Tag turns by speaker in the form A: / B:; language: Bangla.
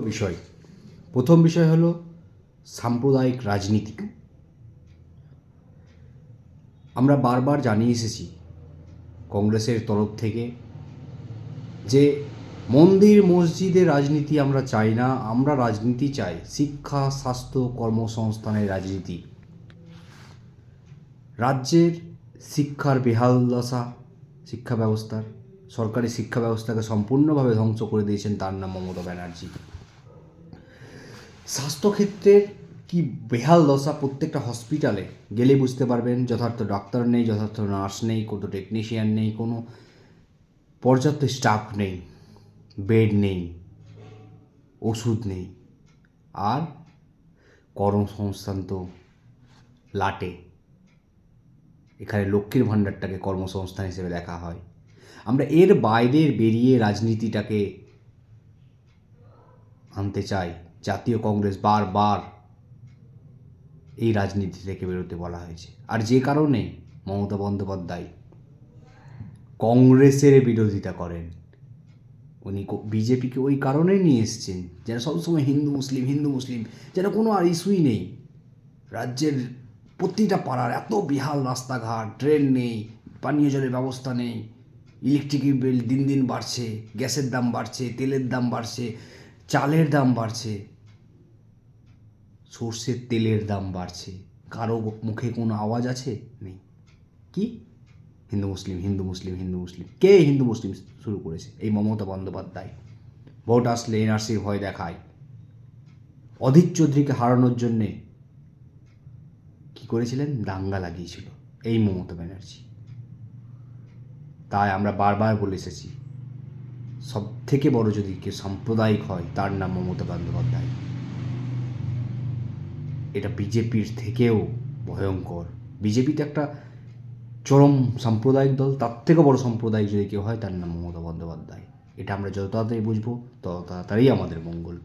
A: বিষয়। প্রথম বিষয় হলো সাম্প্রদায়িক রাজনীতি। আমরা বারবার জানিয়ে এসেছি কংগ্রেসের তরফ থেকে যে মন্দির মসজিদে রাজনীতি আমরা চাই না, আমরা রাজনীতি চাই। শিক্ষা, স্বাস্থ্য, কর্মসংস্থানের রাজনীতি। রাজ্যের শিক্ষার বেহাল দশা, শিক্ষা ব্যবস্থার, সরকারি শিক্ষা ব্যবস্থাকে সম্পূর্ণভাবে ধ্বংস করে দিয়েছেন তার নাম মমতা ব্যানার্জি। স্বাস্থ্যক্ষেত্রের কি বেহাল দশা প্রত্যেকটা হসপিটালে গেলে বুঝতে পারবেন, যথার্থ ডাক্তার নেই, যথার্থ নার্স নেই, কোনো টেকনিশিয়ান নেই, কোনো পর্যাপ্ত স্টাফ নেই বেড নেই, ওষুধ নেই। আর কর্মসংস্থান তো লাটে। এখানে লক্ষ্মীর ভাণ্ডারটাকে কর্মসংস্থান হিসেবে দেখা হয়। আমরা এর বাইরে বেরিয়ে রাজনীতিটাকে আনতে চাই। জাতীয় কংগ্রেস বারবার এই রাজনীতি থেকে বেরোতে বলা হয়েছে। আর যে কারণে মমতা বন্দ্যোপাধ্যায় কংগ্রেসের বিরোধিতা করেন। উনি বিজেপিকে ওই কারণে নিয়ে এসছেন যেন সবসময় হিন্দু, মুসলিম হিন্দু, মুসলিম যেন কোনো আর ইস্যুই নেই। রাজ্যের প্রতিটা পাড়ার এত বিহাল রাস্তাঘাট, ট্রেন নেই, পানীয় জলের ব্যবস্থা নেই, ইলেকট্রিক বিল দিন দিন বাড়ছে, গ্যাসের দাম বাড়ছে, তেলের দাম বাড়ছে, চালের দাম বাড়ছে। সর্ষের তেলের দাম বাড়ছে। কারও মুখে কোনো আওয়াজ আছে? নেই। কি? হিন্দু মুসলিম হিন্দু মুসলিম হিন্দু মুসলিম। কে হিন্দু মুসলিম শুরু করেছে? এই মমতা বন্দ্যোপাধ্যায়। ভোট আসলে এনআরসির ভয় দেখায়। অধীর চৌধুরীকে হারানোর জন্যে কি করেছিলেন? দাঙ্গা লাগিয়েছিল এই মমতা ব্যানার্জি। তাই আমরা বারবার বলে এসেছি সব থেকে বড় যদি কেউ সাম্প্রদায়িক হয়, তার নাম মমতা বন্দ্যোপাধ্যায়। এটা বিজেপির থেকেও ভয়ঙ্কর। বিজেপি তো একটা চরম সাম্প্রদায়িক দল, তার থেকেও বড় সাম্প্রদায়িক যদি কেউ হয়, তার নাম মমতা বন্দ্যোপাধ্যায়। এটা আমরা যত তাড়াতাড়ি বুঝব, তত তাড়াতাড়ি আমাদের মঙ্গল।